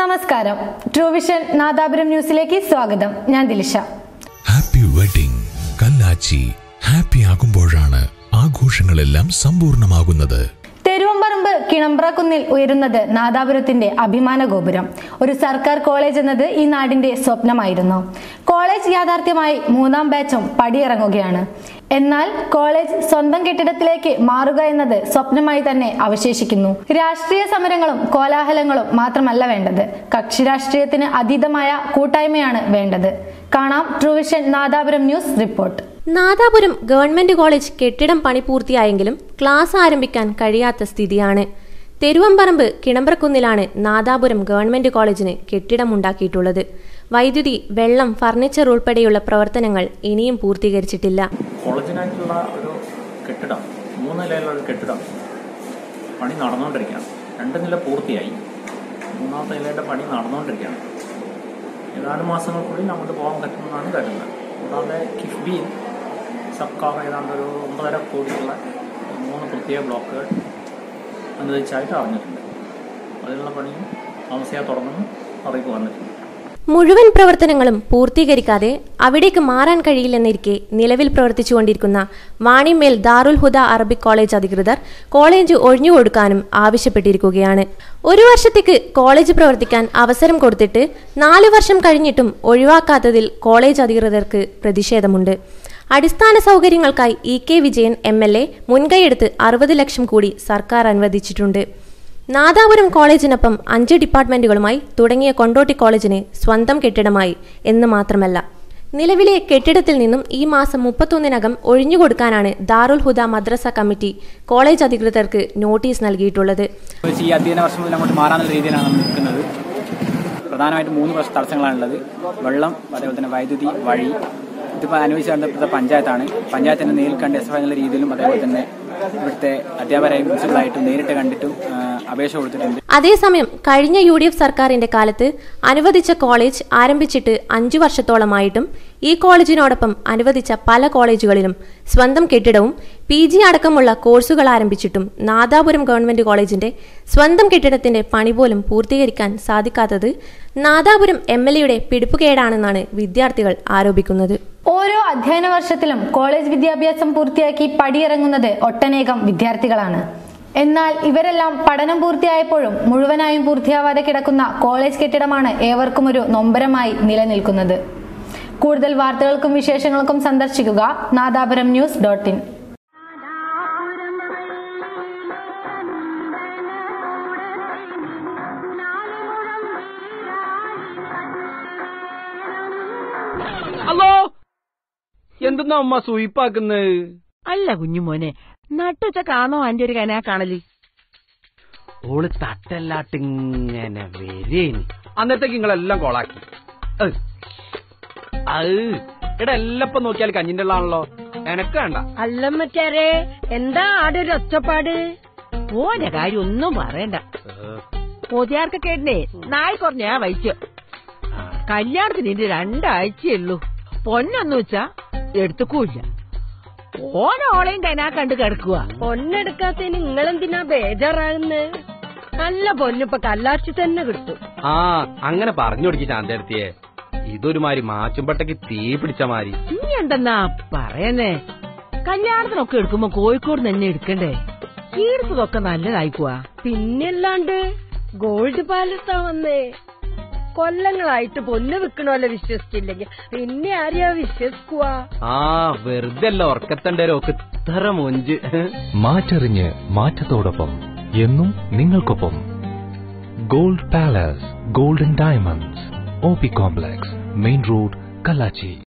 നമസ്കാരം. ട്രൂവിഷൻ നാദാപുരം ന്യൂസിലേക്ക് സ്വാഗതം. ഞാൻ Dilisha. Happy wedding Kallachi. Happy ആകുമ്പോഴാണ് ആഘോഷങ്ങളെല്ലാം സമ്പൂർണമാകുന്നത് കിണമ്പ്രക്കുന്നിൽ ഉയരുന്നത് നാദാപുരത്തിന്റെ അഭിമാന ഗോപുരം. ഒരു സർക്കാർ കോളേജ് എന്നത് ഈ നാടിന്റെ സ്വപ്നമായിരുന്നു. കോളേജ് യാഥാർത്ഥ്യമായി മൂന്നാം ബാച്ചും പടിയിറങ്ങുകയാണ്. എന്നാൽ കോളേജ് സ്വന്തം കെട്ടിടത്തിലേക്ക് മാറുക എന്നത് സ്വപ്നമായി തന്നെ അവശേഷിക്കുന്നു. രാഷ്ട്രീയ സമരങ്ങളും കോലാഹലങ്ങളും മാത്രമല്ല വേണ്ടത്. കക്ഷി രാഷ്ട്രീയത്തിന് അതീതമായ കൂട്ടായ്മയാണ് വേണ്ടത്. കാണാം Truevision Nadapuram news report. Nadapuram government college കെട്ടിടം പണി പൂർത്തിയായെങ്കിലും ക്ലാസ് ആരംഭിക്കാൻ കഴിയാത്ത സ്ഥിതിയാണ്. തെരുവമ്പറമ്പ് കിണമ്പ്രക്കുന്നിലാണ് നാദാപുരം ഗവൺമെന്റ് കോളേജിന് കെട്ടിടമുണ്ടാക്കിയിട്ടുള്ളത്. വൈദ്യുതി വെള്ളം ഫർണിച്ചർ ഉൾപ്പെടെയുള്ള പ്രവർത്തനങ്ങൾ ഇനിയും പൂർത്തീകരിച്ചിട്ടില്ല. കോളേജിനായിട്ടുള്ള ഒരു കെട്ടിടം മൂന്ന് നിലയിലുള്ള ഒരു കെട്ടിടം പണി നടന്നുകൊണ്ടിരിക്കുകയാണ്. രണ്ട് നില പൂർത്തിയായി. മൂന്നാമത്തെ നിലയുടെ പണി നടന്നുകൊണ്ടിരിക്കുകയാണ്. ഏതാനും മാസങ്ങൾക്കുള്ളിൽ നമുക്ക് പോകാൻ പറ്റുമെന്നാണ് കരുതുന്നത്. കൂടാതെ കിഫ്ബിയിൽ സർക്കാർ ഏതാണ്ട് ഒരു ഒമ്പതര കോടിയുള്ള മൂന്ന് പ്രത്യേക ബ്ലോക്കുകൾ അനുവദിച്ചായിട്ട് അറിഞ്ഞിട്ടുണ്ട്. അതിനുള്ള പണിയും താമസിയാതെ തുടങ്ങുന്നു. അറിയിപ്പ് വന്നിട്ടുണ്ട്. മുഴുവൻ പ്രവർത്തനങ്ങളും പൂർത്തീകരിക്കാതെ അവിടേക്ക് മാറാൻ കഴിയില്ലെന്നിരിക്കെ നിലവിൽ പ്രവർത്തിച്ചുകൊണ്ടിരിക്കുന്ന വാണിമേൽ ദാറുൽ ഹുദ അറബിക് കോളേജ് അധികൃതർ കോളേജ് ഒഴിഞ്ഞുകൊടുക്കാനും ആവശ്യപ്പെട്ടിരിക്കുകയാണ്. ഒരു വർഷത്തേക്ക് കോളേജ് പ്രവർത്തിക്കാൻ അവസരം കൊടുത്തിട്ട് നാല് വർഷം കഴിഞ്ഞിട്ടും ഒഴിവാക്കാത്തതിൽ കോളേജ് അധികൃതർക്ക് പ്രതിഷേധമുണ്ട്. അടിസ്ഥാന സൗകര്യങ്ങൾക്കായി E K Vijayan M L A മുൻകൈയെടുത്ത് അറുപത് ലക്ഷം കൂടി സർക്കാർ അനുവദിച്ചിട്ടുണ്ട്. നാദാപുരം കോളേജിനൊപ്പം അഞ്ച് ഡിപ്പാർട്ട്മെന്റുകളുമായി തുടങ്ങിയ കൊണ്ടോട്ടി കോളേജിന് സ്വന്തം കെട്ടിടമായി എന്ന് മാത്രമല്ല. നിലവിലെ കെട്ടിടത്തിൽ നിന്നും ഈ മാസം മുപ്പത്തൊന്നിനകം ഒഴിഞ്ഞുകൊടുക്കാനാണ് ദാറുൽ ഹുദ മദ്രസ കമ്മിറ്റി കോളേജ് അധികൃതർക്ക് നോട്ടീസ് നൽകിയിട്ടുള്ളത്. ഈ അധ്യയന വർഷം മുതൽ അങ്ങോട്ട് മാറാനുള്ള രീതിയിലാണ് നിൽക്കുന്നത്. പ്രധാനമായിട്ടും മൂന്ന് പ്രശ്ന തടസ്സങ്ങളാണുള്ളത്. വെള്ളം അതേപോലെ തന്നെ വൈദ്യുതി വഴി ഇതിപ്പോൾ അനുവദിച്ച് ബന്ധപ്പെട്ട പഞ്ചായത്താണ്. പഞ്ചായത്തിനെ നേരിൽ കണ്ട് എസ് എഫ് എന്നുള്ള രീതിയിലും അതേപോലെ തന്നെ ഇവിടുത്തെ അധ്യാപകരായും പ്രിൻസിപ്പളായിട്ടും നേരിട്ട് കണ്ടിട്ടും അപേക്ഷ കൊടുത്തിട്ടുണ്ട്. അതേസമയം കഴിഞ്ഞ യു ഡി എഫ് സർക്കാരിന്റെ കാലത്ത് അനുവദിച്ച കോളേജ് ആരംഭിച്ചിട്ട് അഞ്ചു വർഷത്തോളമായിട്ടും ഈ കോളേജിനോടൊപ്പം അനുവദിച്ച പല കോളേജുകളിലും സ്വന്തം കെട്ടിടവും പി ജി അടക്കമുള്ള കോഴ്സുകൾ ആരംഭിച്ചിട്ടും നാദാപുരം ഗവൺമെന്റ് കോളേജിന്റെ സ്വന്തം കെട്ടിടത്തിന്റെ പണി പോലും പൂർത്തീകരിക്കാൻ സാധിക്കാത്തത് നാദാപുരം എം എൽ എയുടെ പിടിപ്പുകേടാണെന്നാണ് വിദ്യാർത്ഥികൾ ആരോപിക്കുന്നത്. ഓരോ അധ്യയന വർഷത്തിലും കോളേജ് വിദ്യാഭ്യാസം പൂർത്തിയാക്കി പടിയിറങ്ങുന്നത് ഒട്ടനേകം വിദ്യാർത്ഥികളാണ്. എന്നാൽ ഇവരെല്ലാം പഠനം പൂർത്തിയായപ്പോഴും മുഴുവനായും പൂർത്തിയാവാതെ കിടക്കുന്ന കോളേജ് കെട്ടിടമാണ് ഏവർക്കും ഒരു നൊമ്പരമായി നിലനിൽക്കുന്നത്. കൂടുതൽ വാർത്തകൾക്കും വിശേഷങ്ങൾക്കും സന്ദർശിക്കുക Nadapuram news dot in. Hello? എന്തെന്നാ അമ്മ സൂയിപ്പാക്കുന്നത് അല്ല കുഞ്ഞുമോനെ നട്ടുച്ച കാണോ അന്റെ ഒരു കനാ കാണൽ ഓൾ തട്ടല്ലാട്ടിങ്ങനെ വരേനി. അന്നത്തേക്ക് നിങ്ങളെല്ലാം കോളാക്കി. എടാ എല്ലപ്പം നോക്കിയാൽ കഞ്ഞിന്റെ ഉള്ളാണല്ലോ. എനക്ക് വേണ്ട. അല്ലമ്മച്ചാരെ എന്താ ആടെ ഒരു ഒച്ചപ്പാട്? ഓന്റെ കാര്യം ഒന്നും പറയണ്ട. പൊതിയാർക്ക് കേട്ടേ നായി കുറഞ്ഞ ഞാൻ വഹിച്ചു കല്യാണത്തിന് ഇനി രണ്ടാഴ്ചയുള്ളൂ പൊന്നൊന്നു വെച്ചാ എടുത്തുക്കൂല്ല. ഓനോളെയും കൈനാ കണ്ട് കിടക്കുക പൊന്നെടുക്കാത്തതിന് നിങ്ങളെന്തിനാ ബേജാറാകുന്നത് നല്ല പൊന്നിപ്പൊ കല്ലാർച്ചി തന്നെ കിട്ടും. ആ അങ്ങനെ പറഞ്ഞു കൊടുക്കി ശാന്തടുത്തിയെ. ഇതൊരുമാതിരി മാച്ചുംപട്ടക്ക് തീ പിടിച്ച മാതിരി. ഇനി എന്തെന്നാ പറയുന്നേ കല്യാണത്തിനൊക്കെ എടുക്കുമ്പോ കോഴിക്കോട് തന്നെ എടുക്കണ്ടേ? ഈടുത്തതൊക്കെ നല്ലതായിക്കുവാ. പിന്നല്ലാണ്ട് ഗോൾഡ് പാലസാ വന്നേ. കൊല്ലങ്ങളായിട്ട് പൊന്ന് വിൽക്കണോല്ലോ വിശ്വസിച്ചില്ലെങ്കിൽ പിന്നെ ആരെയാ വിശ്വസിക്കുക? ആ വെറുതെ അല്ല ഉറക്കത്തണ്ടേ ഇത്ര മൊഞ്ച്. മാറ്ററിഞ്ഞ് മാറ്റത്തോടൊപ്പം എന്നും നിങ്ങൾക്കൊപ്പം. Gold palace golden diamonds O P complex main road Kallachi